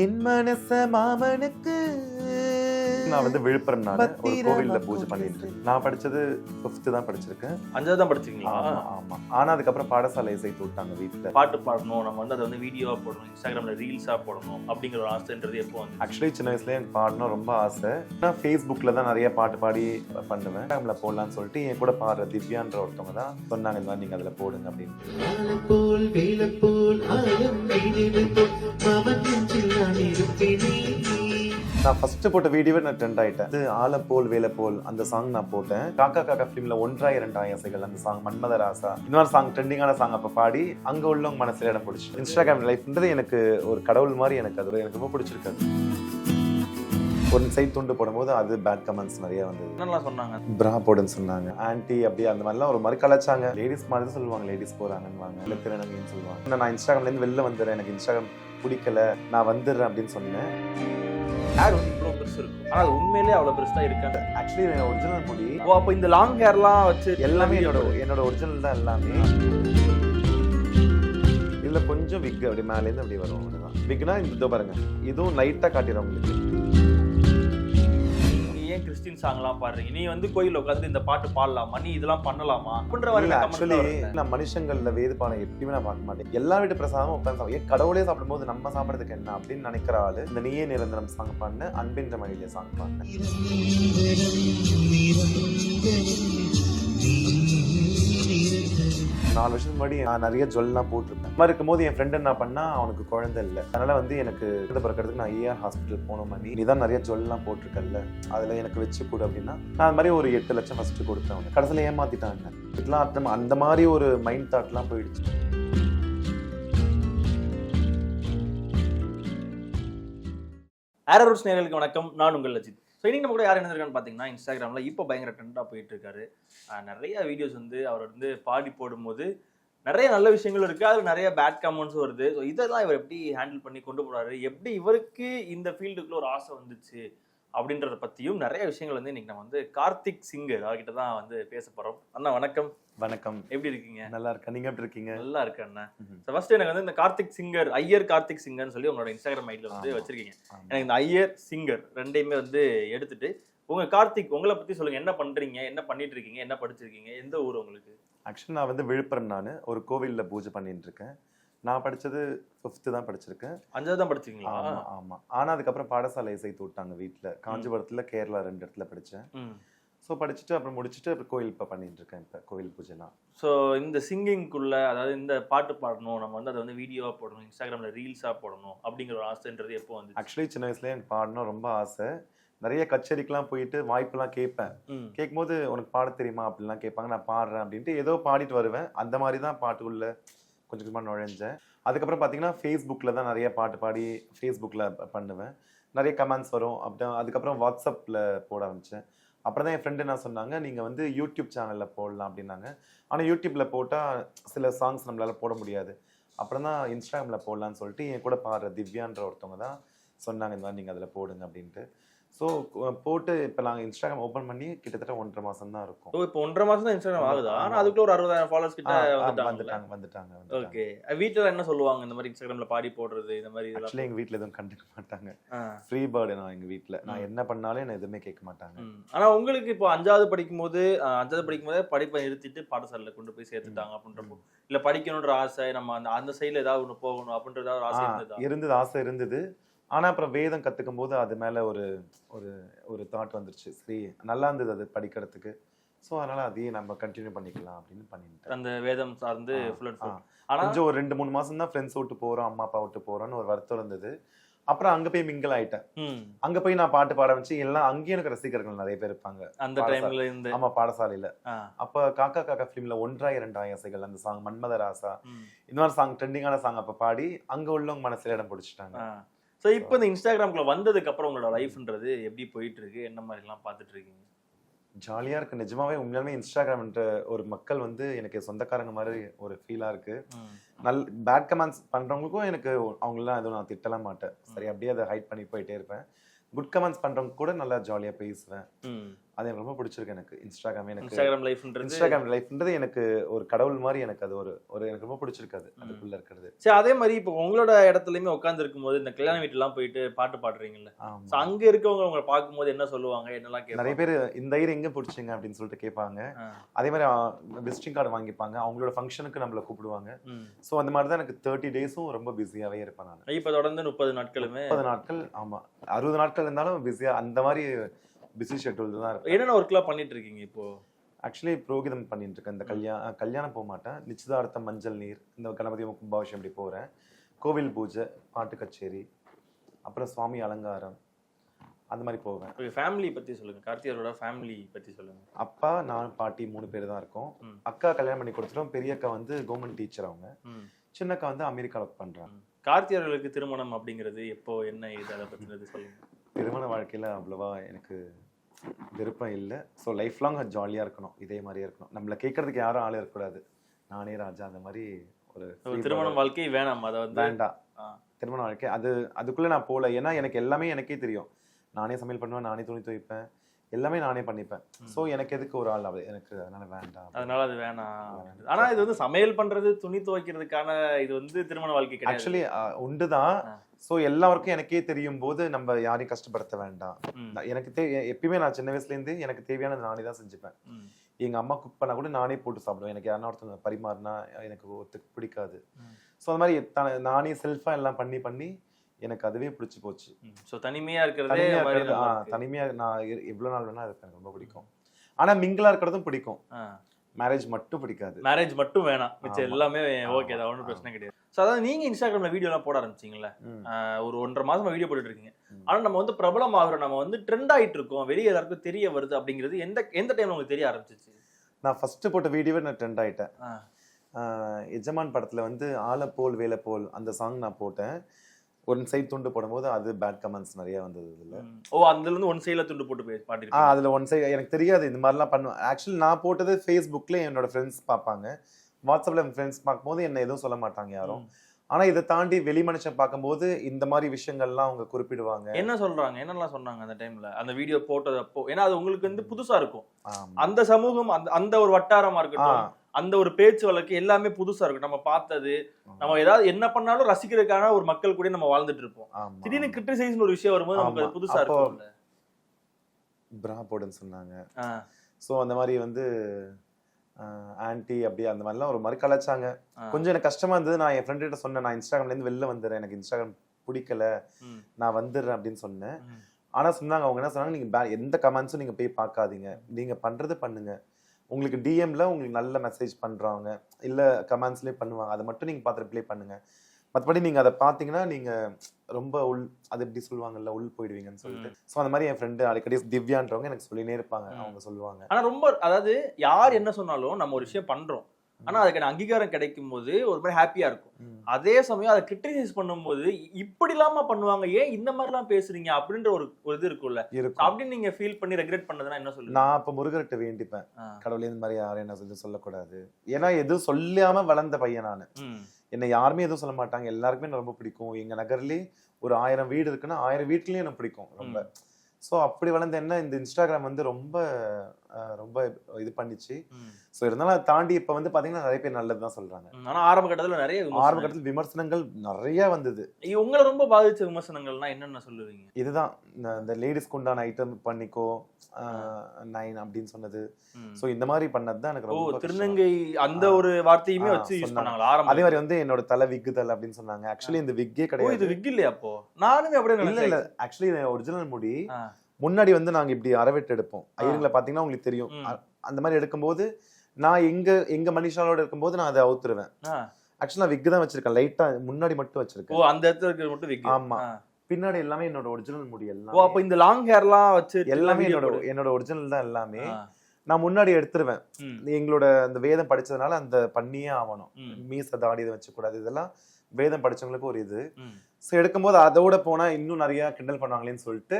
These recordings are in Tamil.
என் மனச மாமனுக்கு நான் வந்து விழுப்புரம் நான் ஒரு கோவில்ல பூஜை பண்ணிட்டு இருக்கேன். நான் படிச்சது ஃபிஃப்த் தான் படிச்சிருக்கேன். அஞ்சாவது தான் படிச்சீங்களா ஆமா. ஆனா அதுக்கப்புறம் பாடசாலை சேர்த்து விட்டாங்க வீட்டுல பாட்டு பாடணும் நம்ம வந்து அதை வந்து வீடியோவா போடணும் இன்ஸ்டாகிராம்ல ரீல்ஸா போடணும் அப்படிங்கிற ஒரு ஆசைன்றது எப்போ வந்து ஆக்சுவலி சின்ன வயசுல எனக்கு பாடணும் ரொம்ப ஆசை. நான் ஃபேஸ்புக்ல தான் நிறைய பாட்டு பாடி பண்ணுவேன். இன்ஸ்டாகிராம்ல போடலாம்னு சொல்லிட்டு என் கூட பாடுற திவ்யான்ற ஒருத்தவங்க தான் சொன்னாங்க இந்த மாதிரி நீங்க அதுல போடுங்க அப்படின்னு. நான் ஃபர்ஸ்ட் போட்ட வீடியோவே நான் ட்ரெண்ட் ஆயிட்டேன். இது ஆலப்போல் வேலப்போல் அந்த சாங் நான் போட்டேன். காக்கா காக்கா ஃபிலிம்ல ஒன்றாய் இரண்டாய் ஆசைகள் அந்த சாங் மன்மத ராசா. இன்னொரு சாங் ட்ரெண்டிங்கான சாங் அப்ப பாடி அங்க உள்ளவங்க மனசுல இடம் பிடிச்சி. இன்ஸ்டாகிராம் லைஃப்ன்றது எனக்கு ஒரு கடவுள் மாதிரி எனக்கு அது எனக்கு ரொம்ப பிடிச்சிருக்கு. ஒரு சைட் துண்டு போடும்போது அது பேட் கமெண்ட்ஸ் நிறைய வந்தது. என்னெல்லாம் சொன்னாங்க? பிரா போடுன்னு சொன்னாங்க. ஆன்டி அப்படி அந்த மாதிரிலாம் ஒரு மாதிரி கலாச்சாங்க. லேடிஸ் மாதிரி சொல்லுவாங்க. லேடிஸ் போறாங்கன்னு இல்லை திருநங்கைன்னு சொல்லுவாங்க. நான் இன்ஸ்டாகிராம்ல இருந்து வெளில வந்துடுறேன். எனக்கு இன்ஸ்டாகிராம் பிடிக்கல நான் வந்துடுறேன் அப்படின்னு சொன்னேன். ஹேர் வந்து இவ்வளவு பெருசு இருக்கும் ஆனா அது உண்மையிலேயே அவ்வளவு பெருசா இருக்காது. ஆக்சுவலி என் ஒரிஜினல் முடி ஓ அப்போ இந்த லாங் ஹேர்லாம் வச்சு எல்லாமே என்னோட என்னோட ஒரிஜினல் தான் எல்லாமே. இதுல கொஞ்சம் விக் அப்படி மேல இருந்து அப்படி வரும். அவ்வளவுதான். விக்னா இந்த பாருங்க. இதுவும் லைட்டா காட்டிடும் உங்களுக்கு. ஏன் கிறிஸ்டின் சாங்லாம் பாடுறீங்க? நீ வந்து கோயில் உட்காந்து இந்த பாட்டு பாடலாமா? நீ இதெல்லாம் பண்ணலாமா? அப்படின்ற மாதிரி ஆக்சுவலி நான் மனுஷங்கள்ல வேதுபானம் எப்பயுமே நான் பார்க்க மாட்டேன். எல்லா வீட்டு பிரசாதமும் உட்காந்து சாப்பிடும் ஏன் கடவுளே சாப்பிடும்போது நம்ம சாப்பிடுறதுக்கு என்ன அப்படின்னு நினைக்கிற ஆளு இந்த நீயே நிரந்தரம் சாங் பாடின அன்பின்ற மழையிலே சாங் பாடினேன் நாலு வருஷத்துக்கு முன்னாடி நான் நிறைய ஜுவல்லாம் போட்டிருப்பேன். மாதிரி இருக்கும்போது என் ஃப்ரெண்ட் என்ன பண்ணா அவனுக்கு குழந்தை இல்லை. அதனால வந்து எனக்கு குழந்தை பிறக்கிறதுக்கு நான் ஏஆர் ஹாஸ்பிட்டல் போன மாதிரி நீ தான் நிறைய ஜுவல்லாம் போட்டிருக்கல்ல அதுல எனக்கு வச்சு கொடு அப்படின்னா நான் அந்த மாதிரி ஒரு எட்டு லட்சம் ஃபர்ஸ்ட் கொடுத்தேன் அவனுக்கு. கடைசியில் ஏமாத்திட்டாங்க. இதெல்லாம் அந்த- அந்த மாதிரி ஒரு மைண்ட் தாட்லாம் போயிடுச்சு. ஏரோ ரூட்ஸ் நேர்களுக்கு வணக்கம். நான் உங்கள் லஜித் ஸோ இன்னைக்கு நம்ம கூட யார் இருந்திருக்கான்னு பார்த்தீங்கன்னா இன்ஸ்டாகிராமில் இப்போ பயங்கர ட்ரெண்டாக போயிட்டு இருக்காரு நிறைய வீடியோஸ் வந்து அவர் வந்து பாடி போடும்போது நிறைய நல்ல விஷயங்கள் இருக்குது அதில் நிறைய பேட் கமெண்ட்ஸும் வருது. ஸோ இதெல்லாம் இவர் எப்படி ஹேண்டில் பண்ணி கொண்டு போகிறாரு எப்படி இவருக்கு இந்த ஃபீல்டுக்குள்ள ஒரு ஆசை வந்துச்சு? அப்படின்றத பற்றியும் நிறைய விஷயங்கள் வந்து இன்னைக்கு நம்ம வந்து கார்த்திக் சிங்கர் அவர்கிட்ட தான் வந்து பேச போகிறோம் அண்ணா வணக்கம். வணக்கம். எப்படி இருக்கீங்க? நல்லா இருக்கேன். நீங்க எப்படி இருக்கீங்க? நல்லா இருக்கு அண்ணா. ஃபர்ஸ்ட் எனக்கு வந்து இந்த கார்த்திக் சிங்கர் ஐயர் கார்த்திக் சிங்கர்னு சொல்லி உங்களோட இன்ஸ்டாகிராம் ஐடியில் வந்து. வச்சிருக்கீங்க. எனக்கு இந்த ஐயர் சிங்கர் ரெண்டையுமே வந்து எடுத்துட்டு உங்க கார்த்திக் உங்களை பத்தி சொல்லுங்க. என்ன பண்றீங்க? என்ன பண்ணிட்டு இருக்கீங்க? என்ன படிச்சிருக்கீங்க? எந்த ஊர் உங்களுக்கு? ஆக்சுவலி நான் வந்து விழுப்புரம் நான். ஒரு கோவில்ல பூஜை பண்ணிட்டு இருக்கேன். நான் படிச்சது ஃபிஃப்த்து தான் படிச்சிருக்கேன். அஞ்சாவது தான் படிச்சீங்களா ஆமா ஆமா. ஆனா அதுக்கப்புறம் பாடசாலை சேர்த்து விட்டாங்க வீட்ல. காஞ்சிபுரத்துல கேரளா ரெண்டு இடத்துல படிச்சேன். ம். ஸோ படிச்சுட்டு அப்புறம் முடிச்சுட்டு அப்புறம் கோயில் இப்போ பண்ணிட்டு இருக்கேன் இப்போ கோவில் பூஜைலாம். ஸோ இந்த சிங்கிங்குள்ள அதாவது இந்த பாட்டு பாடணும் நம்ம வந்து அதை வந்து வீடியோவா போடணும் இன்ஸ்டாகிராம்ல ரீல்ஸா போடணும் அப்படிங்கிற ஒரு ஆசைன்றது எப்போ வந்து ஆக்சுவலி சின்ன வயசுல எனக்கு பாடணும் ரொம்ப ஆசை. நிறைய கச்சேரிக்கெல்லாம் போயிட்டு வாய்ப்பெல்லாம் கேட்பேன். கேட்கும்போது உனக்கு பாட தெரியுமா? அப்படிலாம் கேட்பாங்க. நான் பாடுறேன் அப்படின்ட்டு ஏதோ பாடிட்டு வருவேன். அந்த மாதிரி தான் பாட்டுக்குள்ள கொஞ்சம் கொஞ்சமாக நுழைஞ்சேன். அதுக்கப்புறம் பார்த்தீங்கன்னா ஃபேஸ்புக்கில் தான் நிறைய பாட்டு பாடி ஃபேஸ்புக்கில் பண்ணுவேன். நிறைய கமெண்ட்ஸ் வரும். அப்படி அதுக்கப்புறம் வாட்ஸ்அப்பில் போட ஆரம்பித்தேன் அப்புறம் தான் என் ஃப்ரெண்டு என்ன சொன்னாங்க நீங்கள் வந்து யூடியூப் சேனலில் போடலாம் அப்படின்னாங்க. ஆனால் யூடியூப்பில் போட்டால் சில சாங்ஸ் நம்மளால் போட முடியாது. அப்புறம் தான் இன்ஸ்டாகிராமில் போடலான்னு சொல்லிட்டு என் கூட பாடுற திவ்யான்ற ஒருத்தவங்க தான் சொன்னாங்க இந்த மாதிரி நீங்கள் அதில் போடுங்க அப்படின்ட்டு. ஸோ போட்டு இப்போ நாங்கள் இன்ஸ்டாகிராம் ஓப்பன் பண்ணி கிட்டத்தட்ட ஒன்றரை மாதம் தான் இருக்கும் இப்போ ஒன்றரை மாசம் தான் இன்ஸ்டாகிராம் ஆகுதா? ஆமா. ஆனா அதுக்குள்ள ஒரு அறுபதாயிரம் ஃபாலோவர்ஸ் கிட்ட வந்துட்டாங்க வந்துட்டாங்க ஓகே வீட்டுல என்ன சொல்லுவாங்க? இந்த மாதிரி இன்ஸ்டாகிராம்ல பாடி போடுறது இந்த மாதிரி ஆக்சுவலி இதெல்லாம் எங்க வீட்ல எதுவும் கண்டுக்க மாட்டாங்க. ஃப்ரீ பேர்டு நான் எங்க வீட்ல. நான். என்ன பண்ணாலும் என்ன எதுவுமே கேட்க மாட்டாங்க. ம். ஆனா உங்களுக்கு இப்போ அஞ்சாவது படிக்கும் போது அஞ்சாவது படிக்கும் போதே படிப்பை நிறுத்திட்டு பாடசாலையில கொண்டு போய் சேர்த்துட்டாங்க அப்படின்றப்போ இல்ல படிக்கணுன்ற ஆசை நம்ம அந்த அந்த சைடுல ஏதாவது ஒண்ணு போகணும் அப்படின்ற ஏதாவது ஒரு ஆசை இருந்தது ஆசை இருந்தது. ஆனா அப்புறம் வேதம் கத்துக்கும் போது அது மேல ஒரு ஒரு ஒரு தாட் வந்துருச்சு. சரி நல்லா இருந்தது அது படிக்கிறதுக்கு. ஸோ அதனால அதையே நம்ம கண்டினியூ பண்ணிக்கலாம் அப்படின்னு பண்ணிட்டேன். அந்த வேதம் சார்ந்து ஃபுல் அண்ட். ஃபுல் கொஞ்சம் ஒரு ரெண்டு மூணு மாசம் தான் ஃப்ரெண்ட்ஸ் விட்டு போறோம் அம்மா அப்பா விட்டு போறோம்னு ஒரு வருத்தம் இருந்தது. அப்புறம் அங்க போய் மிங்கிள் ஆயிட்டேன். அங்க போய் நான் பாட்டு பாட வச்சு எல்லாம் அங்கேயும் எனக்கு ரசிகர்கள் நிறைய பேர் இருப்பாங்க. அந்த. டைம்ல இருந்து. ஆமா பாடசாலையில. அப்ப காக்கா காக்கா ஃபிலிம்ல ஒன்றாய் இரண்டாய் ஆசைகள் அந்த சாங் மன்மத ராசா இந்த மாதிரி சாங் ட்ரெண்டிங்கான சாங் அப்ப பாடி அங்க உள்ளவங்க மனசுல இடம் பிடிச்சிட்டாங்க. சோ இப்போ இந்த இன்ஸ்டாகிராம்குள்ள வந்ததுக்கு அப்புறம் உங்களோட லைஃப்ன்றது எப்படி போயிட்டு இருக்கு என்ன மாதிரி எல்லாம் பாத்துட்டு இருக்கீங்க ஜாலியா இருக்கு. நிஜமாவே உண்மையாலுமே இன்ஸ்டாகிராம்ன்ற ஒரு மக்கள் வந்து எனக்கு சொந்தக்காரங்க மாதிரி ஒரு ஃபீலா இருக்கு. நல் பேட் கமெண்ட்ஸ் பண்றவங்களுக்கும் எனக்கு அவங்களெல்லாம் எதுவும் நான் திட்டலாம் மாட்டேன். சரி அப்படியே அதை ஹைட் பண்ணி போயிட்டே இருப்பேன். குட் கமெண்ட்ஸ் பண்றவங்க கூட நல்லா ஜாலியா பேசுவேன். அது எனக்கு ரொம்ப பிடிச்சிருக்கு எனக்கு. இன்ஸ்டாகிராம் எனக்கு இன்ஸ்டாகிராம் லைஃப்ன்றது இன்ஸ்டாகிராம் லைஃப்ன்றது எனக்கு ஒரு கடவுள் மாதிரி எனக்கு அது ஒரு ஒரு எனக்கு ரொம்ப பிடிச்சிருக்கு அது அதுக்குள்ள இருக்கிறது. சரி அதே மாதிரி இப்போ உங்களோட இடத்துலயுமே உட்கார்ந்து இருக்கும்போது இந்த கல்யாண வீட்டுலாம் போயிட்டு பாட்டு பாடுறீங்கல்ல. அங்க இருக்கவங்க உங்களை பார்க்கும்போது என்ன சொல்லுவாங்க? என்னெல்லாம் நிறைய பேர் இந்த இயர் எங்க பிடிச்சிங்க? அப்படின்னு சொல்லிட்டு கேட்பாங்க. அதே மாதிரி விசிட்டிங் கார்டு வாங்கிப்பாங்க. அவங்களோட ஃபங்க்ஷனுக்கு நம்மள கூப்பிடுவாங்க. ஸோ அந்த மாதிரி தான் எனக்கு தேர்ட்டி டேஸும் ரொம்ப பிஸியாவே இருப்பேன் நான். இப்ப தொடர்ந்து முப்பது நாட்களுமே? முப்பது நாட்கள் ஆமா. அறுபது நாட்கள் இருந்தாலும் பிஸியா அந்த மாதிரி பிஸி ஷெட்யூல் தான் இருப்பேன். என்னென்ன ஒர்க்லாம் பண்ணிட்டு இருக்கீங்க இப்போ? ஆக்சுவலி புரோகிதம் பண்ணிட்டு இருக்கேன் இந்த கல்யாண கல்யாணம் போக மாட்டேன். நிச்சயதார்த்தம் மஞ்சள் நீர் இந்த கணபதி கும்பாபிஷேகம் இப்படி போகிறேன் கோவில் பூஜை பாட்டு கச்சேரி அப்புறம் சுவாமி அலங்காரம் அந்த மாதிரி போவேன். ஃபேமிலி பத்தி சொல்லுங்க. கார்த்திகரோட ஃபேமிலி பத்தி சொல்லுங்க. அப்பா நான் பாட்டி மூணு பேர் தான் இருக்கோம். அக்கா கல்யாணம் பண்ணி கொடுத்துட்டோம். பெரிய அக்கா வந்து கவர்மெண்ட் டீச்சர் அவங்க. ம். சின்ன அக்கா வந்து அமெரிக்காவில் ஒர்க் பண்ணுறாங்க கார்த்திகர்களுக்கு திருமணம் அப்படிங்கிறது எப்போ என்ன இது அதை பத்தினது சொல்லுங்க. திருமண வாழ்க்கையில் அவ்வளவா எனக்கு விருப்பம் இல்லை. ஸோ லைஃப் லாங் ஜாலியாக இருக்கணும். இதே மாதிரியே இருக்கணும். நம்மளை கேட்கறதுக்கு யாரும் ஆள் இருக்கக்கூடாது. நானே ராஜா அந்த மாதிரி ஒரு வரும். வாழ்க்கை வேணாம். அதை வந்து வேண்டாம். திருமண வாழ்க்கை. அது அதுக்குள்ள நான் போகல. ஏன்னா எனக்கு எல்லாமே எனக்கே தெரியும். நானே சமையல் பண்ணுவேன் நானே துணி துவைப்பேன். எல்லாமே நானே பண்ணிப்பேன். ஸோ எனக்கு எதுக்கு ஒரு ஆள்? எனக்கு அதனால வேண்டாம். அதனால அது வேணாம். ஆனா இது வந்து சமையல் பண்றது துணி துவைக்கிறதுக்கான இது வந்து திருமண வாழ்க்கை ஆக்சுவலி உண்டுதான். ஆ. ஸோ எல்லாருக்கும் எனக்கே தெரியும் போது நம்ம யாரையும் கஷ்டப்படுத்த வேண்டாம் எனக்கு தே எப்பயுமே நான் சின்ன வயசுல இருந்து எனக்கு தேவையானது நானே தான் செஞ்சுப்பேன். எங்க அம்மா குக் பண்ணா கூட நானே போட்டு சாப்பிடுவேன் எனக்கு யாருன்னா ஒருத்தவங்க பரிமாறினா எனக்கு ஒருத்தருக்கு பிடிக்காது. ஸோ அந்த மாதிரி நானே செல்ஃபா எல்லாம் பண்ணி பண்ணி எனக்கு அதுவே பிடிச்சி போச்சு ம். So, தனிமையா இருக்கிறதே தனிமையா நான் எவ்வளவு நாள் வேணா இருப்பேன் எனக்கு ரொம்ப பிடிக்கும் ஆனா மிங்கிளா இருக்கிறதும் பிடிக்கும். மேரேஜ் மட்டும் பிடிக்காது மேரேஜ் மட்டும் வேணாம் மிச்சம். எல்லாமே. ஓகே தான் ஒன்றும். பிரச்சனை கிடையாது ஸோ அதாவது நீங்க இன்ஸ்டாகிராம்ல வீடியோ எல்லாம் போட. ஆஹ் ஒரு ஒன்றரை மாசமா வீடியோ போட்டுட்டு இருக்கீங்க. ம். ஆனா நம்ம வந்து பிரபலம் ஆகுறோம் நம்ம வந்து ட்ரெண்ட் ஆயிட்டு இருக்கோம். வெளியே எல்லாருக்கும் தெரிய வருது அப்படிங்கிறது எந்த எந்த டைம்ல உங்களுக்கு தெரிய ஆரம்பிச்சிச்சு? நான் ஃபர்ஸ்ட் போட்ட வீடியோவே நான் ட்ரெண்ட் ஆயிட்டேன். ஆ. ஆஹ் எஜமான் படத்துல வந்து ஆல போல் வேலை போல் அந்த சாங் நான் போட்டேன். ஒன் சைட் துண்டு போடும்போது அது பேட் கமெண்ட்ஸ் நிறைய வந்தது இதுல. ஓ அதுல இருந்து ஒன் சைடுல துண்டு போட்டு போய் ஆ பாட்டிருக்கீங்க அதுல ஒன் சைடு எனக்கு தெரியாது இந்த மாதிரிலாம் பண்ணுவேன். ஆக்சுவலி நான் போட்டது ஃபேஸ்புக்ல என்னோட ஃப்ரெண்ட்ஸ் பார்ப்பாங்க. வாட்ஸ்அப்ல என் ஃப்ரெண்ட்ஸ் பார்க்கும்போது என்ன எதுவும் சொல்ல மாட்டாங்க யாரும். ஆனா இதை தாண்டி வெளி மனுஷன் பார்க்கும்போது இந்த மாதிரி விஷயங்கள்லாம் அவங்க குறிப்பிடுவாங்க. என்ன சொல்றாங்க? என்னெல்லாம் சொன்னாங்க அந்த டைம்ல அந்த வீடியோ போட்டது அப்போ ஏன்னா அது உங்களுக்கு வந்து புதுசா இருக்கும். அந்த சமூகம் அந்த அந்த ஒரு வட்டாரமா இருக்கட்டும் அந்த ஒரு பேச்சு வழக்கு எல்லாமே புதுசா இருக்கும். நம்ம பார்த்தது நம்ம ஏதாவது என்ன பண்ணாலும் ரசிக்கிறதுக்கான ஒரு மக்கள் கூட நம்ம வாழ்ந்துட்டு இருப்போம். திடீர்னு கிரிட்டிசைஸ் ஒரு விஷயம் வரும்போது நமக்கு அது. புதுசா இருக்கும்ல. பிரா போடுன்னு சொன்னாங்க. ஸோ அந்த மாதிரி வந்து ஆன்டி அப்படி அந்த மாதிரிலாம் ஒரு மாதிரி கலாச்சாங்க. கொஞ்சம் எனக்கு கஷ்டமா இருந்தது. நான் என் ஃப்ரெண்ட் கிட்ட சொன்னேன் நான் இன்ஸ்டாகிராம்ல இருந்து வெளில வந்துடுறேன் எனக்கு இன்ஸ்டாகிராம் பிடிக்கல. நான் வந்துடுறேன் அப்படின்னு சொன்னேன். ஆனா சொன்னாங்க அவங்க என்ன சொன்னாங்க நீங்க எந்த கமெண்ட்ஸும் நீங்க போய் பார்க்காதீங்க. நீங்க பண்றது பண்ணுங்க. உங்களுக்கு டிஎம்ல உங்களுக்கு நல்ல மெசேஜ் பண்றவங்க இல்ல கமெண்ட்ஸ்லயே பண்ணுவாங்க. அதை மட்டும் நீங்க பார்த்து ரிப்ளை பண்ணுங்க. மற்றபடி நீங்க அதை பார்த்தீங்கன்னா நீங்க ரொம்ப உள் அது எப்படி சொல்லுவாங்கல்ல உள் போயிடுவீங்கன்னு சொல்லிட்டு. ஸோ அந்த மாதிரி என் ஃப்ரெண்டு அடிக்கடி திவ்யான்றவங்க எனக்கு சொல்லினே இருப்பாங்க. அவங்க சொல்லுவாங்க. ஆனா ரொம்ப அதாவது யார் என்ன சொன்னாலும் நம்ம ஒரு விஷயம் பண்றோம். ஆனா அதுக்கான அங்கீகாரம் கிடைக்கும் போது ஒரு மாதிரி ஹாப்பியா இருக்கும். அதே சமயம் அதை கிரிட்டிசைஸ் பண்ணும்போது இப்படி இல்லாம பண்ணுவாங்க ஏன் இந்த மாதிரிலாம் பேசுறீங்க? அப்படின்ற ஒரு ஒரு இது இருக்கும்ல. இருக்கும். அப்படின்னு நீங்க ஃபீல் பண்ணி ரெக்ரெட் பண்ணதுன்னா என்ன சொல்லுங்க நான் அப்ப முருகர்கிட்ட வேண்டிப்பேன். கடவுளே இந்த மாதிரி யாரும் என்ன சொல்லி சொல்லக்கூடாது. ஏன்னா எதுவும் சொல்லாம வளர்ந்த பையன் நான். என்னை யாருமே எதுவும் சொல்ல மாட்டாங்க. எல்லாருக்குமே ரொம்ப பிடிக்கும். எங்க நகர்லயே ஒரு ஆயிரம் வீடு இருக்குன்னா ஆயிரம் வீட்லயும் எனக்கு பிடிக்கும் ரொம்ப. ஸோ அப்படி வளர்ந்த என்ன இந்த இன்ஸ்டாகிராம் வந்து ரொம்ப ரொம்ப இது பண்ணிச்சு. ஸோ இருந்தாலும் அதை தாண்டி இப்ப வந்து பாத்தீங்கன்னா நிறைய பேர் நல்லது தான் சொல்றாங்க. ம். ஆனா ஆரம்ப கட்டத்துல நிறைய ஆரம்ப. கட்டத்தில் விமர்சனங்கள் நிறைய வந்தது. உங்களை ரொம்ப பாதிச்ச விமர்சனங்கள்னா என்னென்ன சொல்லுவீங்க? இதுதான். இந்த- லேடிஸ்க்கு உண்டான ஐட்டம் பண்ணிக்கோ நைன் அப்படின்னு சொன்னது. ஸோ இந்த மாதிரி பண்ணது தான் எனக்கு ரொம்ப. திருநங்கை அந்த. ஒரு வார்த்தையுமே வச்சு யூஸ் ஆரம்பம் அதே மாதிரி வந்து என்னோட தலை விக்குதல் அப்படின்னு சொன்னாங்க. ஆக்சுவலி இந்த விக்கே ஓ இது கிடையாது. விக் இல்லையா அப்போ? நானுமே அப்படியே இல்ல இல்ல. ஆக்சுவலி ஒரிஜினல் முடி. முன்னாடி வந்து நாங்க இப்படி அரவெட்டு எடுப்போம். ஐயருங்களை பாத்தீங்கன்னா உங்களுக்கு தெரியும். அந்த மாதிரி எடுக்கும்போது நான் எங்க எங்க மனுஷாலோட இருக்கும்போது நான் அதை அவுத்துருவேன். ஆக்சுவலா விக் தான் வச்சிருக்கேன். லைட்டா முன்னாடி மட்டும் ஓ வச்சிருக்கேன் அந்த இடத்துல இருக்கிறது மட்டும் விக். ஆமா. பின்னாடி எல்லாமே என்னோட ஒரிஜினல் முடி ஓ எல்லாம் அப்ப இந்த லாங் ஹேர்லாம் வச்சு எல்லாமே என்னோட. என்னோட ஒரிஜினல் தான் எல்லாமே. நான் முன்னாடி எடுத்துருவேன். எங்களோட அந்த வேதம் படிச்சதுனால அந்த பண்ணியே ஆகணும். மீச தாடி இதை வச்சுக்கூடாது. இதெல்லாம் வேதம் படிச்சவங்களுக்கு ஒரு இது. ஸோ எடுக்கும்போது அதோட போனா இன்னும் நிறைய கிண்டல் பண்ணுவாங்களேன்னு சொல்லிட்டு.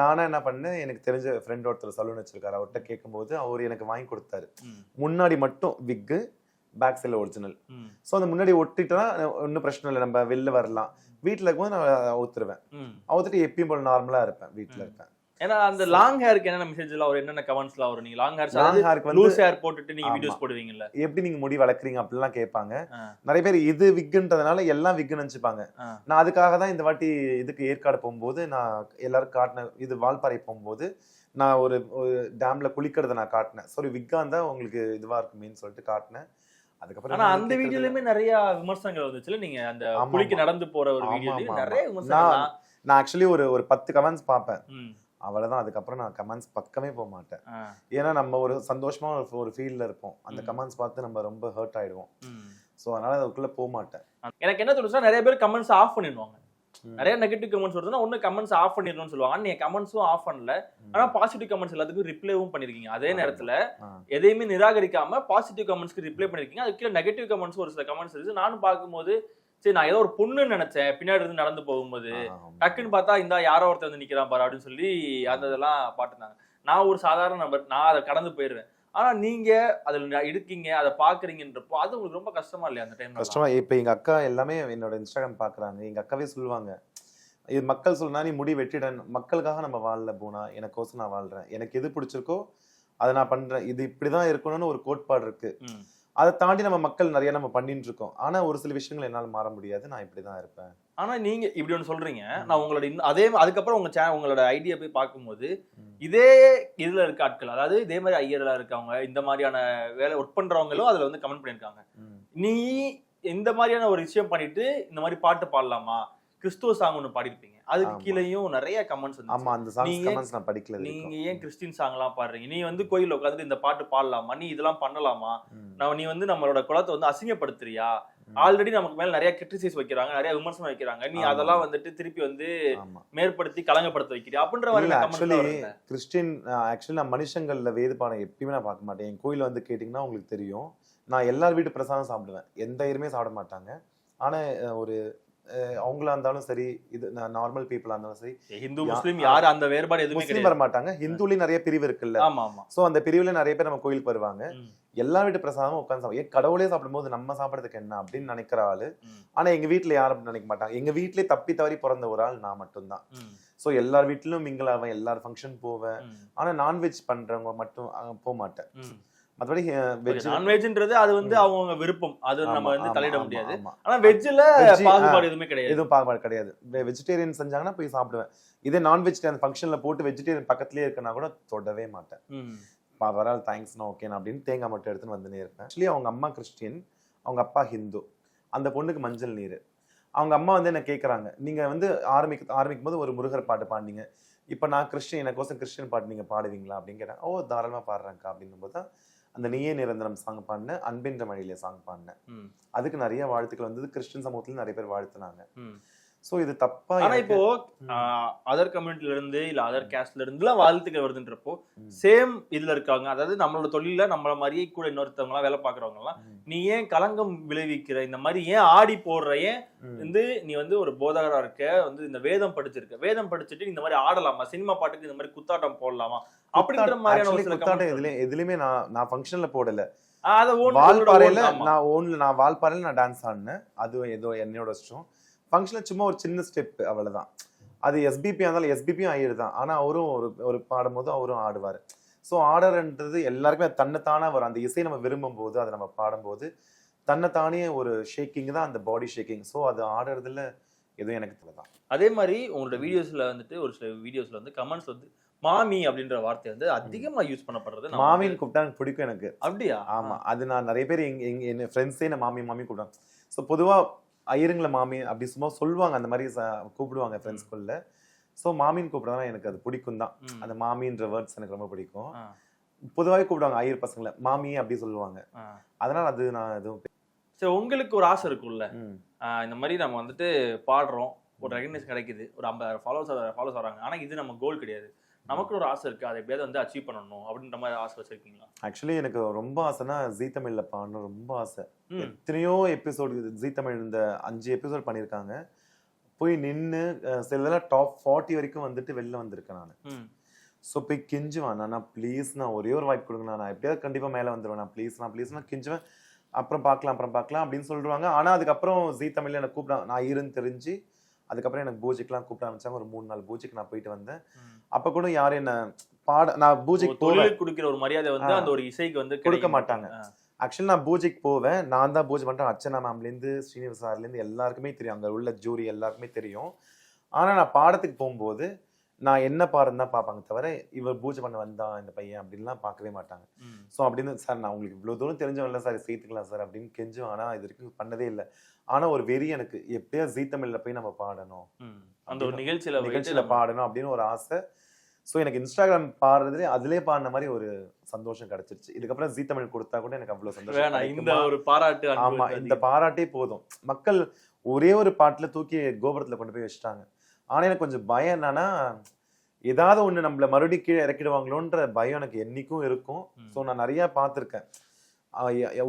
நானா என்ன பண்ணேன் எனக்கு தெரிஞ்ச ஃப்ரெண்ட் ஒருத்தர் சலூன் வச்சிருக்காரு அவர்கிட்ட கேட்கும்போது அவர் எனக்கு வாங்கி கொடுத்தாரு. முன்னாடி மட்டும் விக்கு பேக் சைடில் ஒரிஜினல். ஸோ அந்த முன்னாடி ஒட்டிட்டா ஒன்றும் பிரச்சனை இல்லை நம்ம வெளில வரலாம் வீட்டில் இருக்கும்போது நான் அவுத்துருவேன். அவுத்துட்டு எப்பயும் போல நார்மலாக இருப்பேன் வீட்டில். இருப்பேன் ஏன்னா அந்த லாங் ஹேருக்கு என்னென்ன மெசேஜ் எல்லாம் வரும் என்னென்ன கமெண்ட்ஸ் எல்லாம் வரும் நீங்க லாங் ஹேர் லாங் ஹேருக்கு வந்து லூஸ் ஹேர் போட்டுட்டு நீங்க. வீடியோஸ் போடுவீங்கல்ல எப்படி நீங்க முடி வளர்க்குறீங்க அப்படிலாம் கேட்பாங்க. நிறைய பேர் இது விக்குன்றதுனால எல்லாம் விக்குன்னு நினைச்சுப்பாங்க. நான் அதுக்காக தான் இந்த வாட்டி இதுக்கு ஏற்காடு போகும்போது நான் எல்லாரும் காட்டின இது வால்பாறை போகும்போது நான் ஒரு ஒரு டேம்ல குளிக்கிறத நான் காட்டினேன் சாரி விக்கா இருந்தா உங்களுக்கு இதுவா இருக்குமேன்னு சொல்லிட்டு காட்டினேன் அதுக்கப்புறம் ஆனா அந்த. வீடியோலயுமே நிறைய விமர்சனங்கள் வந்துச்சுல நீங்க அந்த குளிக்கு. நடந்து போற ஒரு வீடியோலயும் ஆமா, நிறைய ஆமா. விமர்சனங்கள் நான் ஆக்சுவலி ஒரு ஒரு பத்து கமெண்ட்ஸ் பார்ப்பேன் அவ்வளவுதான். அதுக்கப்புறம் நான் கமெண்ட்ஸ் பக்கமே போக மாட்டேன். ஏன்னா நம்ம ஒரு சந்தோஷமா ஒரு- ஒரு ஃபீல்ட்ல இருப்போம். அந்த. கமெண்ட்ஸ் பார்த்து நம்ம ரொம்ப ஹர்ட் ஆயிடுவோம். ஸோ அதனால அதுக்குள்ள போக மாட்டேன். எனக்கு என்ன தோணுச்சுன்னா நிறைய பேர் கமெண்ட்ஸ் ஆஃப் பண்ணிடுவாங்க. நிறைய நெகட்டிவ் கமெண்ட்ஸ் வருதுன்னா ஒண்ணு கமெண்ட்ஸ் ஆஃப் பண்ணிடணும்னு சொல்லுவாங்க. நீங்க கமெண்ட்ஸும் ஆஃப் பண்ணல. ஆனா பாசிட்டிவ் கமெண்ட்ஸ் எல்லாத்துக்கும் ரிப்ளைவும் பண்ணிருக்கீங்க. அதே. நேரத்துல. எதையுமே நிராகரிக்காம பாசிட்டிவ் கமெண்ட்ஸ்க்கு ரிப்ளை பண்ணிருக்கீங்க. கீழே நெகட்டிவ் கமெண்ட்ஸ் ஒரு சில கமெண்ட்ஸ் இருக்கு. நானும் பார்க்கும்போது சரி நான் ஏதோ ஒரு பொண்ணுன்னு நினைச்சேன். பின்னாடி இருந்து நடந்து போகும்போது. டக்குன்னு பார்த்தா இந்த யாரோ ஒருத்தர் வந்து நிக்கிறான் பாரு அப்படின்னு சொல்லி அந்த இதெல்லாம் பாட்டுனாங்க. நான் ஒரு சாதாரண நபர். நான் அதை கடந்து போயிடுவேன். ஆனா நீங்க அதுல இருக்கீங்க அதை பாக்குறீங்கன்றப்போ அது உங்களுக்கு ரொம்ப கஷ்டமா இல்லையா அந்த டைம்ல கஷ்டமா. இப்ப எங்க அக்கா எல்லாமே என்னோட இன்ஸ்டாகிராம் பாக்குறாங்க எங்க அக்காவே சொல்லுவாங்க இது மக்கள் சொல்லனா நீ முடி வெட்டிடன். மக்களுக்காக நம்ம வாழல போனா. எனக்கோசம் நான் வாழ்றேன். எனக்கு எது பிடிச்சிருக்கோ அதை நான் பண்றேன். இது இப்படிதான் இருக்கணும்னு ஒரு கோட்பாடு இருக்கு. அதை தாண்டி நம்ம மக்கள் நிறைய நம்ம பண்ணிட்டு இருக்கோம் ஆனா ஒரு சில விஷயங்கள் என்னால மாற முடியாது. நான் இப்படிதான் இருப்பேன். ஆனா நீங்க இப்படி ஒன்று சொல்றீங்க. நான் உங்களோட இன்னும் அதே அதுக்கப்புறம் உங்க சேனல் உங்களோட ஐடியா போய் பார்க்கும்போது. இதே இதுல இருக்க ஆட்கள் அதாவது இதே மாதிரி ஐயர்ல இருக்கவங்க இந்த மாதிரியான வேலை ஒர்க் பண்றவங்களும் அதுல வந்து கமெண்ட் பண்ணிருக்காங்க ம். நீ இந்த மாதிரியான ஒரு விஷயம் பண்ணிட்டு இந்த மாதிரி பாட்டு பாடலாமா? கிறிஸ்துவ சாங் ஒன்று பாடிருப்பீங்க அதுக்கு. கீழேயும் நிறைய கமெண்ட்ஸ் வந்து ஆமா அந்த சாங்ஸ் கமெண்ட்ஸ் நான் படிக்கல நீங்க. ஏன் கிறிஸ்டின் சாங்லாம் பாடுறீங்க? நீ வந்து கோயில் உட்காந்துட்டு இந்த பாட்டு பாடலாமா? நீ இதெல்லாம் பண்ணலாமா. நான் நீ வந்து நம்மளோட குலத்தை வந்து அசிங்கப்படுத்துறியா. ஆல்ரெடி நமக்கு மேல நிறைய கிரிட்டிசைஸ் வைக்கிறாங்க நிறைய விமர்சனம் வைக்கிறாங்க. நீ. அதெல்லாம் வந்துட்டு திருப்பி வந்து மேற்படுத்தி கலங்கப்படுத்த வைக்கிறியா? அப்படின்ற கமெண்ட்ஸ் ஆக்சுவலி கிறிஸ்டின் ஆக்சுவலி நான் மனுஷங்கள்ல வேது பாடம் எப்பயுமே நான் பார்க்க மாட்டேன். என் கோயில் வந்து கேட்டிங்கன்னா உங்களுக்கு தெரியும். நான் எல்லார் வீட்டு பிரசாதம் சாப்பிடுவேன். எந்த ஐயருமே சாப்பிட மாட்டாங்க. ஆனா ஒரு அவங்களா இருந்தாலும் சரி இது நார்மல் பீப்புளா இருந்தாலும் சரி ஹிந்து முஸ்லீம் யாரு அந்த வேறுபாடு எதுவுமே முஸ்லீம் வர மாட்டாங்க ஹிந்துலயும் நிறைய பிரிவு இருக்குல்ல. ஆமா ஆமா. சோ அந்த பிரிவுல நிறைய பேர் நம்ம கோயிலுக்கு வருவாங்க. எல்லா வீட்டு பிரசாதமும் உட்காந்து சாப்பிடும் ஏன் கடவுளே சாப்பிடும்போது நம்ம சாப்பிடுறதுக்கு என்ன அப்படின்னு நினைக்கிற ஆளு ஆனா எங்க வீட்ல யாரும் நினைக்க மாட்டாங்க. எங்க வீட்லயே தப்பி தவறி பிறந்த ஒரு ஆள் நான் மட்டும்தான். சோ எல்லார் வீட்லயும் மிங்கிள் ஆவேன் எல்லார் ஃபங்க்ஷன் போவேன். ஆனா நான்வெஜ் பண்றவங்க மட்டும் போக மாட்டேன். மற்றபடி வெஜ் நான்வெஜ்ன்றது அது வந்து. அவங்க விருப்பம். அது நம்ம வந்து தலையிட முடியாது. ஆனா வெஜ்ல பாகுபாடு எதுவுமே கிடையாது. எதுவும் பாகுபாடு கிடையாது. வெஜிடேரியன் செஞ்சாங்கன்னா போய் சாப்பிடுவேன். இதே நான் வெஜிடேரியன் ஃபங்க்ஷன்ல போட்டு வெஜிடேரியன் பக்கத்துலயே இருக்கனா கூட தொடவே மாட்டேன். ம், பா, வரால் தேங்க்ஸ்ண்ணா ஓகே அப்படின்னு தேங்காய் மட்டும் எடுத்துன்னு வந்துனே இருப்பேன். ஆக்சுவலி அவங்க அம்மா கிறிஸ்டியன் அவங்க அப்பா ஹிந்து. அந்த பொண்ணுக்கு மஞ்சள் நீர். அவங்க அம்மா வந்து என்ன கேட்குறாங்க நீங்க வந்து ஆரம்பிக்க ஆரம்பிக்கும் போது ஒரு முருகர் பாட்டு பாடினீங்க. இப்போ நான் கிறிஸ்டியன் எனக்கோசம் கிறிஸ்டியன் பாட்டு நீங்க பாடுவீங்களா அப்படின்னு கேட்டேன் ஓ தாராளமா பாடுறேன்க்கா அப்படின்னும் போது தான் அந்த நீயே நிரந்தரம் சாங் பாடினேன் அன்பின்ற மழையிலே சாங் பாடினேன் ம், அதுக்கு நிறைய வாழ்த்துக்கள் வந்தது. கிறிஸ்டியன் சமூகத்துல நிறைய பேர் வாழ்த்துனாங்க. சோ இது தப்பா ஆனா இப்போ. அதர் கம்யூனிட்டில இருந்து இல்ல அதர் கேஸ்ட்ல இருந்து எல்லாம் வாழ்த்துக்கள் வருதுன்றப்போ. சேம் இதுல இருக்காங்க. அதாவது நம்மளோட தொழில நம்மள மாதிரியே கூட இன்னொருத்தவங்க எல்லாம் வேலை பாக்குறவங்க எல்லாம். நீ ஏன் களங்கம் விளைவிக்கிற? இந்த மாதிரி ஏன் ஆடி போடுற? ஏன். வந்து நீ வந்து ஒரு போதகரா இருக்க? வந்து இந்த வேதம் படிச்சிருக்க. வேதம் படிச்சுட்டு இந்த மாதிரி ஆடலாமா? சினிமா பாட்டுக்கு இந்த மாதிரி குத்தாட்டம் போடலாமா? அப்படின்ற மாதிரியான குத்தாட்டம் எதுலயும் எதுலயுமே நான் நான் ஃபங்க்ஷன்ல போடல. வால்பாறையில. நான் ஓன்ல நான் வால்பாறையில நான் டான்ஸ் ஆடினேன். அது ஏதோ என்னோட இஷ்டம். ஃபங்க்ஷன்ல சும்மா ஒரு சின்ன ஸ்டெப் அவ்வளவுதான். அது எஸ்பிபி இருந்தாலும் எஸ்பிபியும் ஆயிரு தான். ஆனா அவரும் ஒரு ஒரு பாடும்போது அவரும் ஆடுவாரு. ஸோ ஆர்டர்ன்றது எல்லாருக்குமே தன்னைத்தானே வரும். அந்த இசை நம்ம விரும்பும் போது அதை நம்ம பாடும்போது தன்னைத்தானே ஒரு ஷேக்கிங் தான் அந்த பாடி ஷேக்கிங் ஸோ அது ஆடுறதுல எதுவும் எனக்கு தான் அதே மாதிரி உங்களோட வீடியோஸ்ல வந்துட்டு ஒரு சில வீடியோஸ்ல வந்து கமெண்ட்ஸ் வந்து மாமி அப்படின்ற வார்த்தை வந்து அதிகமா யூஸ் பண்ணப்படுறது மாமின்னு கூப்பிட்டா எனக்கு பிடிக்கும் எனக்கு. அப்படியா? ஆமா. அது நான் நிறைய பேர் எங்க எங்க என் ஃப்ரெண்ட்ஸே என்ன மாமி மாமி கூப்பிடுவாங்க ஸோ பொதுவா ஐயருங்களை மாமி அப்படி சும்மா சொல்லுவாங்க அந்த மாதிரி கூப்பிடுவாங்க ஃப்ரெண்ட்ஸ்குள்ள ஸோ மாமின்னு கூப்பிடுறதா எனக்கு அது பிடிக்கும் தான். அந்த மாமின்ற வேர்ட்ஸ் எனக்கு ரொம்ப பிடிக்கும். பொதுவாகவே கூப்பிடுவாங்க ஐயர் பசங்களை. மாமி அப்படி சொல்லுவாங்க. அதனால அது நான் எதுவும் சரி உங்களுக்கு ஒரு ஆசை இருக்கும்ல? இந்த மாதிரி நம்ம வந்துட்டு பாடுறோம். ஒரு ரெகனைஸ் கிடைக்குது. ஒரு ஐம்பதாயிரம் ஃபாலோவர்ஸ் ஃபாலோஸ் வராங்க. ஆனா இது நம்ம கோல் கிடையாது. நமக்கு ஒரு ஆசை இருக்கு. அதை எப்படியாவது வந்து அச்சீவ் பண்ணணும் அப்படின்ற மாதிரி ஆசை வச்சிருக்கீங்களா? ஆக்சுவலி எனக்கு ரொம்ப ஆசைன்னா ஜீ தமிழ்ல பாடணும் ரொம்ப ஆசை. எத்தனையோ எபிசோடு ஜீ தமிழ் இந்த அஞ்சு எபிசோட் பண்ணியிருக்காங்க. போய் நின்று சில இதெல்லாம் டாப் ஃபார்ட்டி வரைக்கும் வந்துட்டு வெளில வந்திருக்கேன் நான். ஸோ போய் கெஞ்சுவேன். நான் ப்ளீஸ் நான் ஒரே ஒரு வாய்ப்பு கொடுங்க. நான் எப்படியாவது கண்டிப்பாக மேலே வந்துடுவேன் நான் ப்ளீஸ் நான் ப்ளீஸ் நான் கெஞ்சுவேன். அப்புறம் பார்க்கலாம் அப்புறம் பார்க்கலாம் அப்படின்னு சொல்லிடுவாங்க. ஆனால் அதுக்கப்புறம் ஜீ தமிழ்ல எனக்கு கூப்பிடாங்க நான் இருன்னு தெரிஞ்சு அதுக்கப்புறம் எனக்கு பூஜைக்கெல்லாம் கூப்பிட ஆரம்பிச்சாங்க. ஒரு மூணு நாள் பூஜைக்கு நான் போயிட்டு வந்தேன். அப்ப கூட யாரும் என்ன பாட நான் பூஜைக்கு தொழிலுக்கு கொடுக்கிற ஒரு மரியாதை வந்து. அந்த ஒரு இசைக்கு வந்து கொடுக்க மாட்டாங்க. ஆக்சுவலி நான் பூஜைக்கு போவேன். நான் தான் பூஜை பண்றேன். அர்ச்சனா மேம்லேருந்து ஸ்ரீனிவாஸ் சார்லேருந்து எல்லாருக்குமே தெரியும். அங்க உள்ள ஜூரி எல்லாருக்குமே தெரியும். ஆனா நான் பாடத்துக்கு போகும்போது நான் என்ன பாடம் தான் பார்ப்பாங்க தவிர இவர் பூஜை பண்ண வந்தான் இந்த பையன் அப்படின்லாம் பார்க்கவே மாட்டாங்க. ஸோ அப்படின்னு சார் நான் உங்களுக்கு இவ்வளோ தூரம் தெரிஞ்சவன்ல சார் சேர்த்துக்கலாம் சார் அப்படின்னு கெஞ்சும் ஆனால் இது வரைக்கும் பண்ணதே இல்லை. ஆனால் ஒரு வெறி எனக்கு எப்படியா ஜீ தமிழ்ல போய் நம்ம பாடணும். அந்த ஒரு நிகழ்ச்சியில நிகழ்ச்சியில பாடணும் அப்படின்னு ஒரு ஆசை. ஸோ எனக்கு இன்ஸ்டாகிராம் பாடுறதுலே அதிலே பாடின மாதிரி ஒரு சந்தோஷம் கிடைச்சிருச்சு. இதுக்கப்புறம் ஜீ தமிழ் கொடுத்தா கூட எனக்கு அவ்வளோ சந்தோஷம் இந்த? ஒரு பாராட்டு ஆமா இந்த பாராட்டே போதும். மக்கள் ஒரே ஒரு பாட்டுல தூக்கி கோபுரத்துல கொண்டு போய் வச்சுட்டாங்க. ஆனா எனக்கு கொஞ்சம் பயம் என்னன்னா ஏதாவது ஒண்ணு நம்மள மறுபடியும் கீழே இறக்கிடுவாங்களோன்ற பயம் எனக்கு என்னைக்கும் இருக்கும். ஸோ நான் நிறைய பார்த்துருக்கேன்.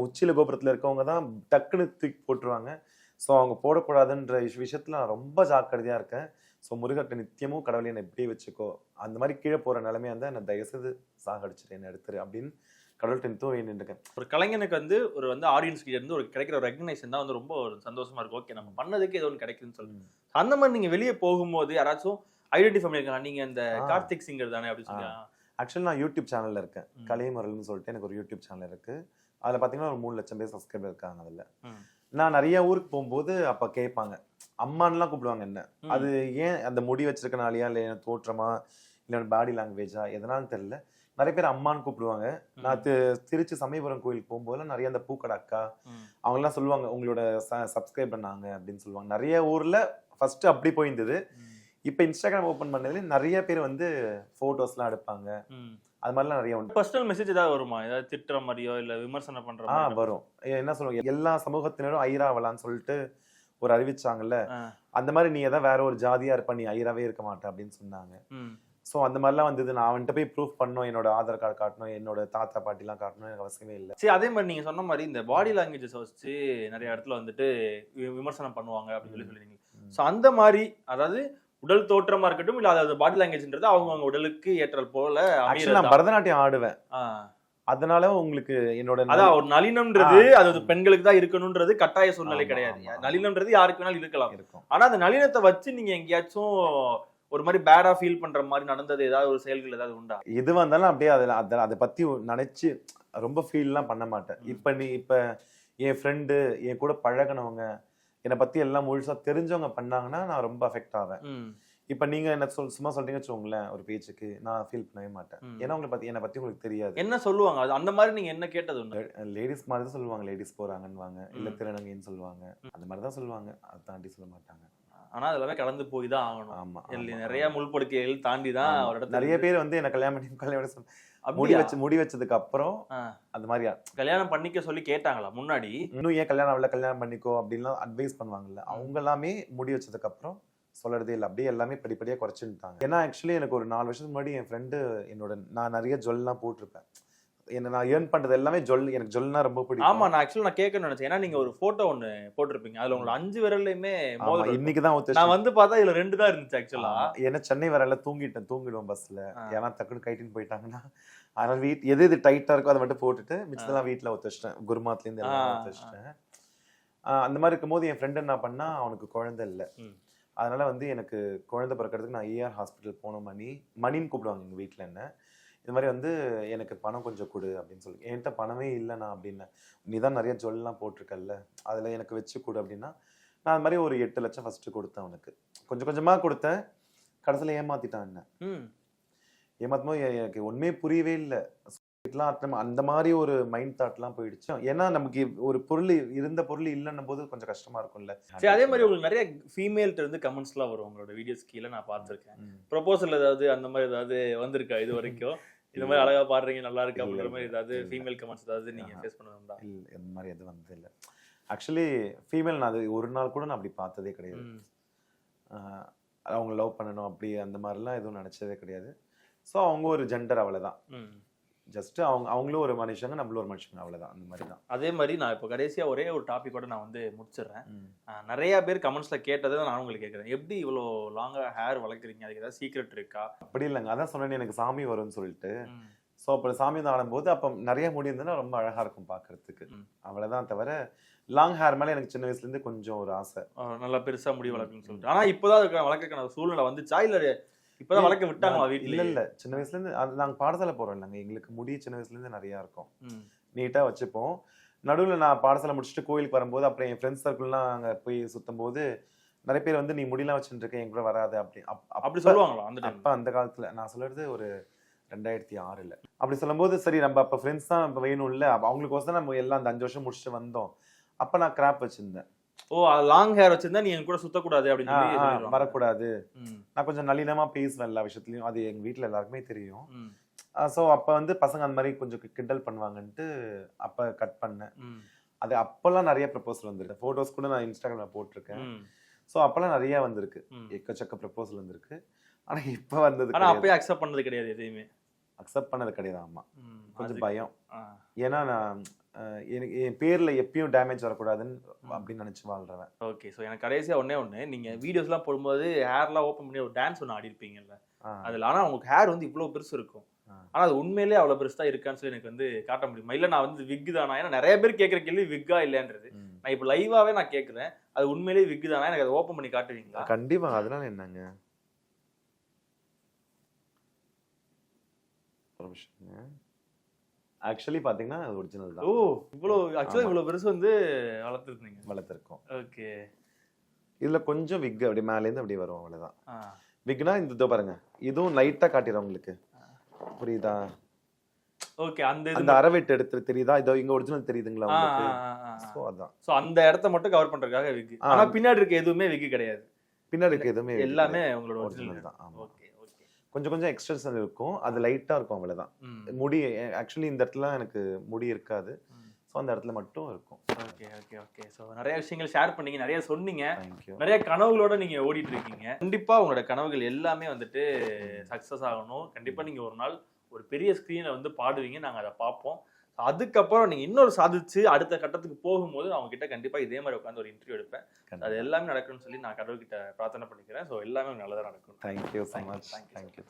உச்சியில கோபுரத்துல இருக்கவங்க தான் டக்குன்னு தூக்கி போட்டுருவாங்க. ஸோ அவங்க போடக்கூடாதுன்ற விஷ- விஷயத்துல நான் ரொம்ப ஜாக்கிரதையா இருக்கேன். ஸோ முருகர்கிட்ட நித்தியமும் கடவுளை என்னை இப்படியே வச்சுக்கோ. அந்த மாதிரி கீழே போற நிலைமையா இருந்தா என்னை தயவுசெய்து சாகடிச்சிரு என்னை எடுத்துரு அப்படின்னு கடவுள்கிட்ட நித்தம் வேண்டிருக்கேன் ஒரு கலைஞனுக்கு வந்து ஒரு வந்து ஆடியன்ஸ் கிட்ட இருந்து ஒரு கிடைக்கிற ஒரு ரெகனைசேஷன் தான் வந்து ரொம்ப ஒரு சந்தோஷமா இருக்கும். ஓகே நம்ம பண்ணதுக்கு ஏதோ ஒன்று கிடைக்குதுன்னு சொல்லுங்க அந்த மாதிரி நீங்க வெளியே போகும்போது யாராச்சும் ஐடென்டிஃபை பண்ணிருக்காங்க நீங்க இந்த. கார்த்திக் சிங்கர் தானே அப்படின்னு சொல்லி ஆக்சுவலி நான் யூடியூப் சேனல்ல இருக்கேன். கலைமரல்னு சொல்லிட்டு எனக்கு ஒரு யூடியூப் சேனல் இருக்கு. அதுல பாத்தீங்கன்னா ஒரு மூணு லட்சம் பேர் சப்ஸ்கிரைபர் இருக்காங்க அதுல. நான் நிறைய ஊருக்கு போகும்போது அப்ப கேட்பாங்க. அம்மான்லாம் கூப்பிடுவாங்க என்ன. அது ஏன் அந்த முடி வச்சிருக்கனாலயா? இல்ல என் தோற்றமா? இல்ல பாடி லாங்குவேஜா எதனாலும் தெரியல. நிறைய பேர் அம்மான்னு கூப்பிடுவாங்க. நான் திருச்சி சமயபுரம் கோயிலுக்கு போகும்போது நிறைய அந்த பூக்கடை அக்கா. அவங்கெல்லாம் சொல்லுவாங்க உங்களோட சப்ஸ்கிரைப் பண்ணாங்க அப்படின்னு சொல்லுவாங்க. நிறைய ஊர்ல ஃபர்ஸ்ட் அப்படி போயிருந்தது. இப்போ இன்ஸ்டாகிராம் ஓப்பன் பண்ணதுல நிறைய பேர் வந்து போட்டோஸ்லாம் எடுப்பாங்க. அது மாதிரிலாம் நிறைய உண்டு. பர்சனல் மெசேஜ் ஏதாவது வருமா? ஏதாவது திட்டுற மாதிரியோ இல்ல விமர்சனம் பண்ற ஆ வரும். என்ன சொல்லுவாங்க? எல்லா சமூகத்தினரும் ஐராவலான்னு சொல்லிட்டு ஒரு அறிவிச்சாங்கல்ல. அந்த மாதிரி நீ ஏதாவது வேற ஒரு ஜாதியா இருப்ப நீ ஐராவே இருக்க மாட்ட அப்படின்னு சொன்னாங்க. ஸோ அந்த மாதிரிலாம் வந்தது. நான் அவன்கிட்ட போய் ப்ரூஃப் பண்ணணும். என்னோட ஆதார் கார்டு காட்டணும். என்னோட தாத்தா பாட்டிலாம் காட்டணும் எனக்கு அவசியமே இல்லை. சரி அதே மாதிரி நீங்க சொன்ன மாதிரி இந்த பாடி லாங்குவேஜஸ் வச்சு நிறைய இடத்துல வந்துட்டு விமர்சனம் பண்ணுவாங்க அப்படின்னு சொல்லி சொல்லிருந்தீங்க. ஸோ அந்த மாதிரி அதாவது உடல் தோற்றமா இருக்கட்டும் இல்ல அதாவது பாடி லாங்குவேஜ்ன்றது அவங்க உடலுக்கு ஏற்றல் போல நான். பரதநாட்டியம் ஆடுவேன். அதனால உங்களுக்கு என்னோட அதான் ஒரு நளினம்ன்றது அது பெண்களுக்கு தான் இருக்கணும்ன்றது கட்டாய சூழ்நிலை கிடையாது. நளினம்ன்றது யாருக்கு வேணாலும் இருக்கலாம் இருக்கும் ஆனா அந்த நளினத்தை வச்சு நீங்க எங்கேயாச்சும் ஒரு மாதிரி பேடா ஃபீல் பண்ற மாதிரி நடந்தது ஏதாவது ஒரு செயல்கள் ஏதாவது உண்டா எது வந்தாலும் அப்படியே அதில் அதை அதை பத்தி நினைச்சு ரொம்ப ஃபீல்லாம் பண்ண மாட்டேன். இப்போ நீ இப்போ என் ஃப்ரெண்டு என் கூட பழகுனவங்க என்னை பத்தி எல்லாம் முழுசா தெரிஞ்சவங்க பண்ணாங்கன்னா நான் ரொம்ப அஃபெக்ட் ஆவேன். இப்போ நீங்க என்ன சொல் சும்மா சொல்றீங்க வச்சுக்கோங்களேன் ஒரு பேச்சுக்கு நான் ஃபீல் பண்ணவே மாட்டேன். ஏன்னா உங்களை பத்தி என்னை பத்தி உங்களுக்கு தெரியாது. என்ன சொல்லுவாங்க? அது அந்த மாதிரி நீங்க என்ன கேட்டது உண்டு லேடிஸ் மாதிரி தான் சொல்லுவாங்க லேடிஸ் போறாங்கன்னுவாங்க. இல்ல ம். திருநங்கைன்னு சொல்லுவாங்க. அந்த மாதிரி தான் சொல்லுவாங்க. அதை தாண்டி சொல்ல மாட்டாங்க. ஆனா அதெல்லாமே கடந்து போய் தான் ஆகணும். ஆமா இல்ல, நிறைய. முள்படுக்கைகள் தாண்டி தான் நிறைய பேர் வந்து என்ன கல்யாணம் பண்ணி கல்யாணம் முடி? வச்சு முடி வச்சதுக்கு அப்புறம். அந்த மாதிரி கல்யாணம் பண்ணிக்க சொல்லி கேட்டாங்களா முன்னாடி? இன்னும் ஏன் கல்யாணம் ஆகல கல்யாணம் பண்ணிக்கோ அப்படின்லாம் அட்வைஸ் பண்ணுவாங்கல்ல. அவங்க எல்லாமே முடி வச்சதுக்கு அப்புறம் சொல்லறதே இல்லை. அப்படியே எல்லாமே படிப்படியா குறைச்சுட்டாங்க ஏன்னா ஆக்சுவலி எனக்கு ஒரு நாலு வருஷத்துக்கு முன்னாடி என் ஃப்ரெண்டு என்னோட நான் நிறைய ஜொல்லாம் போட்டிருப்பேன். என்ன நான் ஏர்ன் பண்றது எல்லாமே ஜொல் எனக்கு ஜொல்னா ரொம்ப பிடிக்கும். ஆமா நான் ஆக்சுவலா நான் கேட்கணும்னு நினைச்சேன். ஏன்னா நீங்க ஒரு போட்டோ ஒண்ணு போட்டிருப்பீங்க. அதுல உங்களோட அஞ்சு விரல்லையுமே. இன்னைக்கு தான் நான் வந்து பார்த்தா இதுல ரெண்டு தான் இருந்துச்சு ஆக்சுவலா ஏன்னா சென்னை வரல தூங்கிட்டேன் தூங்கிடுவோம் பஸ்ல. ஏன்னா டக்குனு கைட்டின்னு போயிட்டாங்கன்னா அதனால வீட் எது எது டைட்டா இருக்கோ அதை மட்டும் போட்டுட்டு மிச்சதெல்லாம் வீட்டுல ஒத்து வச்சிட்டேன் குருமாத்ல இருந்து எல்லாம் ஆ, ஒத்து வச்சிட்டேன் ஆ, அந்த மாதிரி இருக்கும்போது என் ஃப்ரெண்ட் என்ன பண்ணா அவனுக்கு குழந்தை இல்லை. அதனால வந்து எனக்கு குழந்தை பிறக்கிறதுக்கு நான் ஏஆர் ஹாஸ்பிட்டல் போன மணி. மணின்னு கூப்பிடுவாங்க எங்க வீட்ல என்ன. இது மாதிரி வந்து எனக்கு பணம் கொஞ்சம் கொடு அப்படின்னு சொல்லி. என்கிட்ட பணமே இல்லைண்ணா அப்படின்னேன் நீ தான் நிறைய ஜுவல்லாம் போட்டிருக்கல்ல. அதில் எனக்கு வச்சு கொடு அப்படின்னா நான் அது மாதிரி ஒரு எட்டு லட்சம் ஃபர்ஸ்ட் கொடுத்தேன் அவனுக்கு. கொஞ்சம் கொஞ்சமா கொடுத்தேன். கடைசியில் ஏமாத்திட்டான் என்ன? ம். ஏமாத்தும் போது எனக்கு ஒண்ணுமே புரியவே இல்லை. அந்த மாதிரி ஒரு மைண்ட் தாட்லாம் போயிடுச்சு. ஏன்னா நமக்கு ஒரு பொருள் இருந்த பொருள் இல்லைன்னும் போது கொஞ்சம் கஷ்டமா இருக்கும்ல. சரி அதே மாதிரி உங்களுக்கு நிறைய ஃபீமேல்ட்ட இருந்து கமெண்ட்ஸ்லாம் வரும் உங்களோட வீடியோஸ் கீழே நான் பார்த்திருக்கேன். ப்ரொபோசல் ஏதாவது அந்த மாதிரி ஏதாவது வந்திருக்கா இது வரைக்கும்? இந்த மாதிரி அழகா பாடுறீங்க நல்லா இருக்கு அப்படின்ற மாதிரி ஏதாவது. ஃபீமேல் கமெண்ட்ஸ் ஏதாவது நீங்க. ஃபேஸ் பண்ணதுண்டா இல்ல இந்த மாதிரி எதுவும் வந்தது இல்லை. ஆக்சுவலி ஃபீமேல் நான் அது ஒரு நாள் கூட நான் அப்படி பார்த்ததே கிடையாது. அவங்க லவ் பண்ணணும் அப்படி அந்த மாதிரிலாம் எதுவும் நினைச்சதே கிடையாது. ஸோ அவங்க ஒரு ஜெண்டர் அவ்வளவுதான். ம். ஜஸ்ட் அவங்க அவங்களும் ஒரு மனுஷங்க நம்மளும் ஒரு மனுஷங்க அவ்வளவுதான். அந்த மாதிரி தான். அதே மாதிரி நான் இப்போ கடைசியா ஒரே ஒரு டாபிக்கோட நான் வந்து முடிச்சிடுறேன். நிறைய பேர் கமெண்ட்ஸ்ல கேட்டதை நான் உங்களுக்கு கேட்குறேன். எப்படி இவ்வளோ லாங்கா ஹேர் வளர்க்குறீங்க? அதுக்கு ஏதாவது சீக்ரெட் இருக்கா? அப்படி இல்லைங்க. அதான் சொன்னேன் எனக்கு சாமி வரும்னு சொல்லிட்டு. ஸோ அப்போ சாமி ஆடும்போது அப்போ நிறைய முடி இருந்ததுன்னா ரொம்ப அழகா இருக்கும் பார்க்கிறதுக்கு. ம். அவ்வளவுதான் தவிர லாங் ஹேர் மேலே எனக்கு சின்ன வயசுல இருந்து கொஞ்சம் ஒரு ஆசை. நல்லா பெருசா முடி வளர்க்குன்னு சொல்லிட்டு. ஆனா இப்பதான் அதுக்கான வளர்க்கறதுக்கான சூழ்நிலை வந்துச்சா? இல்ல இப்பதான் வளர்க்க விட்டாங்களா இல்ல வீட்டுல இல்ல சின்ன வயசுல இருந்து நாங்க பாடசாலை போறோம் இல்லைங்க. எங்களுக்கு முடி சின்ன வயசுல இருந்து நிறைய இருக்கும். நீட்டா வச்சுப்போம். நடுவுல நான் பாடசாலை முடிச்சுட்டு கோயிலுக்கு வரும்போது அப்புறம் என் ஃப்ரெண்ட்ஸ் சர்க்கிள்லாம் அங்க போய் சுத்தும் போது நிறைய பேர் வந்து நீ முடியெல்லாம் வச்சுட்டு இருக்க என் கூட வராது அப்படி. அப்- அப்படி அப்ப- சொல்லுவாங்களா அந்த அப்ப அந்த காலத்துல நான் சொல்றது ஒரு ரெண்டாயிரத்தி ஆறுல. அப்படி சொல்லும்போது சரி நம்ம அப்ப ஃப்ரெண்ட்ஸ் தான் நம்ம வேணும் இல்ல அப்ப அவங்களுக்கோசம் நம்ம எல்லாம் அந்த அஞ்சு வருஷம் முடிச்சுட்டு வந்தோம். அப்ப நான் கிராப் வச்சிருந்தேன். ஓ லாங் ஹேர் வச்சிருந்தா நீ என் கூட சுத்தக்கூடாது அப்படின்னு. வரக்கூடாது. நான் கொஞ்சம் நளினமா பேசுவேன் எல்லா விஷயத்துலயும். அது எங்க வீட்ல எல்லாருக்குமே தெரியும். ஸோ அப்ப வந்து பசங்க அந்த மாதிரி கொஞ்சம் கிண்டல் பண்ணுவாங்கன்ட்டு அப்ப கட் பண்ணேன். அது அப்பெல்லாம் நிறைய ப்ரப்போசல் வந்திருக்கு. ஃபோட்டோஸ் கூட நான் இன்ஸ்டாகிராம்ல போட்டிருக்கேன். ஸோ அப்பெல்லாம் நிறைய வந்திருக்கு. எக்கச்சக்க ப்ரப்போசல் வந்திருக்கு. ஆனா இப்ப வந்தது அப்பயே அக்செப்ட் பண்ணது கிடையாது எதையுமே. அக்செப்ட் பண்ணது கிடையாது ஆமா. கொஞ்சம் பயம். ஏன்னா நான் எனக்கு என் பேர்ல எப்பயும் டேமேஜ் வரக்கூடாதுன்னு அப்படின்னு நினைச்சு வாழ்றேன் ஓகே ஸோ எனக்கு கடைசியா ஒண்ணே ஒண்ணு. நீங்க வீடியோஸ்லாம் போடும்போது ஹேர்லாம் ஓப்பன் பண்ணி ஒரு டான்ஸ் ஒன்று ஆடி இருப்பீங்கல்ல அதுல ஆனா உங்களுக்கு ஹேர் வந்து இவ்வளவு பெருசு இருக்கும். ஆ. ஆனா அது உண்மையிலேயே அவ்வளவு பெருசா இருக்கான்னு சொல்லி எனக்கு வந்து காட்ட முடியுமா. இல்ல நான் வந்து விக் தானா? ஏன்னா நிறைய பேர் கேட்குற கேள்வி விக்கா இல்லைன்றது நான் இப்போ லைவாவே நான் கேட்குறேன் அது உண்மையிலேயே விக் தானா? எனக்கு அதை ஓப்பன் பண்ணி காட்டுவீங்களா? கண்டிப்பா. அதனால என்னங்க? ஆக்சுவலி பாத்தீங்கன்னா அது ஒரிஜினல் ஓ தான் இவ்வளோ ஆக்சுவலா ஆமா. இவ்வளவு பெருசு வந்து வளர்த்துருந்தீங்க. வளர்த்துருக்கோம். ஓகே. இதுல கொஞ்சம் விக் அப்படி மேல இருந்து அப்படியே வரும் அவ்வளவுதான். விக்னா இந்த இதோ பாருங்க. இதுவும் லைட்டா காட்டிடுறேன் உங்களுக்கு. புரியுதா? ஓகே அந்த அந்த அரவெட்டு எடுத்து தெரியுதா? இதோ இங்க ஒரிஜினல் தெரியுதுங்களா உங்களுக்கு? சோ அதான். ஸோ அந்த இடத்த மட்டும் கவர் பண்றதுக்காக விக். ஆனா பின்னாடி இருக்க எதுவுமே விக் கிடையாது. பின்னாடி இருக்க எதுவுமே எல்லாமே. உங்களோட ஒரிஜினல் தான் ஓகே. கொஞ்சம் கொஞ்சம் எக்ஸ்டென்ஷன் இருக்கும். அது லைட்டா இருக்கும் அவ்வளவுதான். முடி ஆக்சுவலி இந்த இடத்துல எனக்கு முடி இருக்காது. ஸோ அந்த இடத்துல மட்டும் இருக்கும். ஓகே ஓகே ஓகே ஸோ நிறைய விஷயங்கள் ஷேர் பண்ணீங்க நிறைய சொன்னீங்க. நிறைய கனவுகளோட நீங்க ஓடிட்டு இருக்கீங்க. கண்டிப்பா உங்களோட கனவுகள் எல்லாமே வந்துட்டு சக்சஸ் ஆகணும். கண்டிப்பா நீங்க ஒரு நாள் ஒரு பெரிய ஸ்கிரீனை வந்து பாடுவீங்க. நாங்க அதை பார்ப்போம். அதுக்கப்புறம் நீங்க இன்னொரு சாதிச்சு அடுத்த கட்டத்துக்கு போகும்போது நான் உங்ககிட்ட கண்டிப்பா இதே மாதிரி உட்காந்து ஒரு இன்டர்வியூ எடுப்பேன். அது எல்லாமே நடக்கணும்னு சொல்லி நான் கடவுள்கிட்ட பிரார்த்தனை பண்ணிக்கிறேன். ஸோ எல்லாமே நல்லதா நடக்கும் தேங்க்யூ ஸோ மச். தேங்க்யூ